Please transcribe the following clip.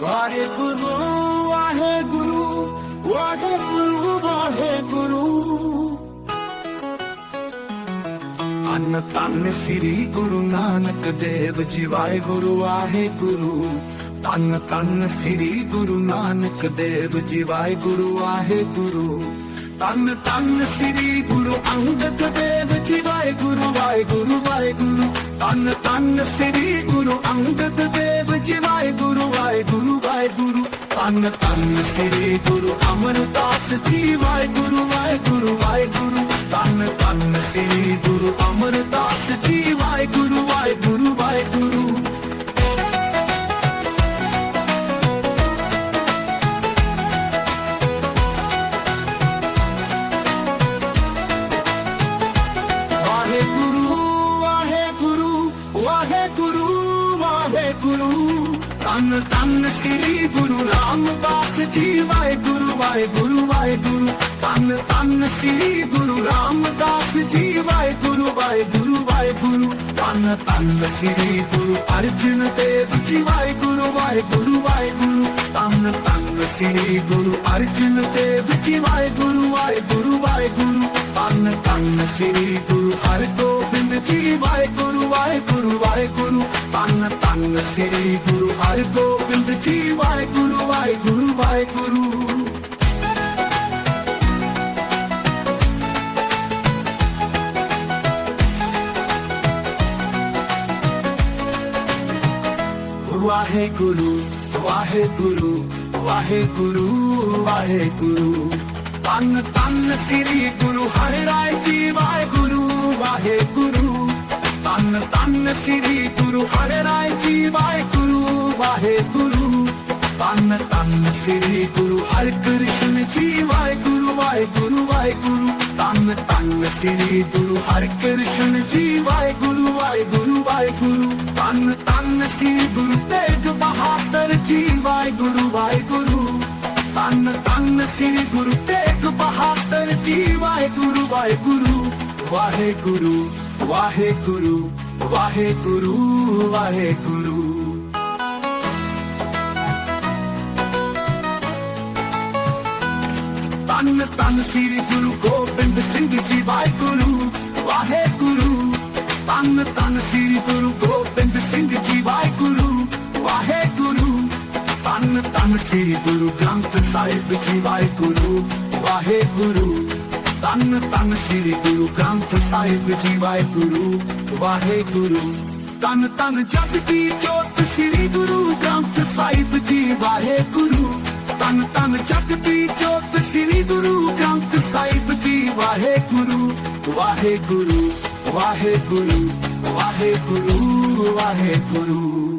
ਵਾਹਿਗੁਰੂ ਵਾਹਿਗੁਰੂ ਵਾਹਿਗੁਰੂ ਵਾਹਿਗੁਰੂ। ਅੰਨ ਤਨ ਸ੍ਰੀ ਗੁਰੂ ਨਾਨਕ ਦੇਵ ਜੀ, ਵਾਹਿਗੁਰੂ ਵਾਹਿਗੁਰੂ। ਤਨ ਤਨ ਸ੍ਰੀ ਗੁਰੂ ਨਾਨਕ ਦੇਵ ਜੀ, ਵਾਹਿਗੁਰੂ ਵਾਹਿਗੁਰੂ। ਤਨ ਤਨ ਸ੍ਰੀ ਗੁਰੂ ਅੰਗਦ ਦੇਵ ਜੀ, ਵਾਹਿਗੁਰੂ ਵਾਹਿਗੁਰੂ। ਤਨ ਤਨ ਸ੍ਰੀ ਗੁਰੂ ਅੰਗਦ ਦੇਵ ਜੀ, ਵਾਹਿਗੁਰੂ ਵਾਹਿਗੁਰੂ ਵਾਹਿਗੁਰੂ। ਤਨ ਤਨ ਸ੍ਰੀ ਗੁਰੂ ਅਮਰਦਾਸ ਜੀ, ਵਾਹਿਗੁਰੂ ਵਾਹਿਗੁਰੂ ਵਾਹਿਗੁਰੂ। ਤਨ ਤਨ ਸ੍ਰੀ ਗੁਰੂ ਅਮਰਦਾਸ ਵਾਹਿਗੁਰੂ ਤਨ ਤਨ ਸ੍ਰੀ ਗੁਰੂ ਰਾਮਦਾਸ ਜੀ ਵਾਹਿਗੁਰੂ ਵਾਹਿਗੁਰੂ ਵਾਹਿਗੁਰੂ। ਤਨ ਤਨ ਸ੍ਰੀ ਗੁਰੂ ਰਾਮਦਾਸ ਜੀ ਵਾਹਿਗੁਰੂ ਵਾਹਿਗੁਰੂ ਵਾਹਿਗੁਰੂ। ਤਨ ਤਨ ਸ੍ਰੀ ਗੁਰੂ ਅਰਜਨ ਦੇਵ ਜੀ ਵਾਹਿਗੁਰੂ ਵਾਹਿਗੁਰੂ ਵਾਹਿਗੁਰੂ। ਤਨ ਤਨ ਸ੍ਰੀ ਗੁਰੂ ਅਰਜਨ ਦੇਵ ਜੀ ਵਾਹਿਗੁਰੂ ਵਾਹਿਗੁਰੂ ਵਾਹਿਗੁਰੂ। ਤਨ ਤਨ ਸ੍ਰੀ ਗੁਰੂ ਹਰਗੋਬਿੰਦ ਜੀ ਵਾਹਿਗੁਰੂ। ਵਾਹਿਗੁਰੂ ਵਾਹਿਗੁਰੂ ਤਨ ਤਨ ਸ੍ਰੀ ਗੁਰੂ ਹਰਗੋਬਿੰਦ ਜੀ। ਵਾਹਿਗੁਰੂ ਵਾਹਿਗੁਰੂ ਵਾਹਿਗੁਰੂ। ਵਾਹਿਗੁਰੂ ਵਾਹਿਗੁਰੂ ਵਾਹਿਗੁਰੂ ਵਾਹਿਗੁਰੂ। ਤਨ ਤਨ ਸ੍ਰੀ ਗੁਰੂ ਹਰਿ ਰਾਏ ਜੀ। ਵਾਹਿਗੁਰੂ ਸ੍ਰੀ ਗੁਰੂ ਹਰਿ ਰਾਏ ਜੀ ਵਾਹਿਗੁਰੂ ਵਾਹਿਗੁਰੂ ਤਨ ਤਨ ਸ੍ਰੀ ਗੁਰੂ ਹਰਿ ਕ੍ਰਿਸ਼ਨ ਜੀ ਵਾਹਿਗੁਰੂ ਵਾਹਿਗੁਰੂ ਵਾਹਿਗੁਰੂ ਤਨ ਤਨ ਸ੍ਰੀ ਗੁਰੂ ਹਰਿ ਕ੍ਰਿਸ਼ਨ ਜੀ ਵਾਹਿਗੁਰੂ ਵਾਹਿਗੁਰੂ ਵਾਹਿਗੁਰੂ ਤਨ ਤਨ ਸ੍ਰੀ ਗੁਰੂ ਤੇਗ ਬਹਾਦਰ ਜੀ ਵਾਹਿਗੁਰੂ ਵਾਹਿਗੁਰੂ ਤਨ ਤਨ ਸ੍ਰੀ ਗੁਰੂ ਤੇਗ ਬਹਾਦਰ ਜੀ ਵਾਹਿਗੁਰੂ ਵਾਹਿਗੁਰੂ ਵਾਹਿਗੁਰੂ ਵਾਹਿਗੁਰੂ ਵਾਹਿਗੁਰੂ ਵਾਹਿਗੁਰੂ। ਤਨ ਤਨ ਸ੍ਰੀ ਗੁਰੂ ਗੋਬਿੰਦ ਸਿੰਘ ਜੀ, ਵਾਹਿਗੁਰੂ ਵਾਹਿਗੁਰੂ। ਤਨ ਤਨ ਸ੍ਰੀ ਗੁਰੂ ਗੋਬਿੰਦ ਸਿੰਘ ਜੀ, ਵਾਹਿਗੁਰੂ ਵਾਹਿਗੁਰੂ। ਤਨ ਤਨ ਸ੍ਰੀ ਗੁਰੂ ਗ੍ਰੰਥ ਸਾਹਿਬ ਜੀ, ਵਾਹਿਗੁਰੂ ਵਾਹਿਗੁਰੂ। ਤਨ ਤਨ ਸ੍ਰੀ ਗੁਰੂ ਗ੍ਰੰਥ ਸਾਹਿਬ ਜੀ ਵਾਹਿਗੁਰੂ ਵਾਹਿਗੁਰੂ। ਤਨ ਤਨ ਜਗ ਦੀ ਜੋਤ ਸ੍ਰੀ ਗੁਰੂ ਗ੍ਰੰਥ ਸਾਹਿਬ ਜੀ ਵਾਹਿਗੁਰੂ। ਤਨ ਤਨ ਜਗ ਦੀ ਜੋਤ ਸ੍ਰੀ ਗੁਰੂ ਗ੍ਰੰਥ ਸਾਹਿਬ ਜੀ ਵਾਹਿਗੁਰੂ ਵਾਹਿਗੁਰੂ ਵਾਹਿਗੁਰੂ ਵਾਹਿਗੁਰੂ ਵਾਹਿਗੁਰੂ।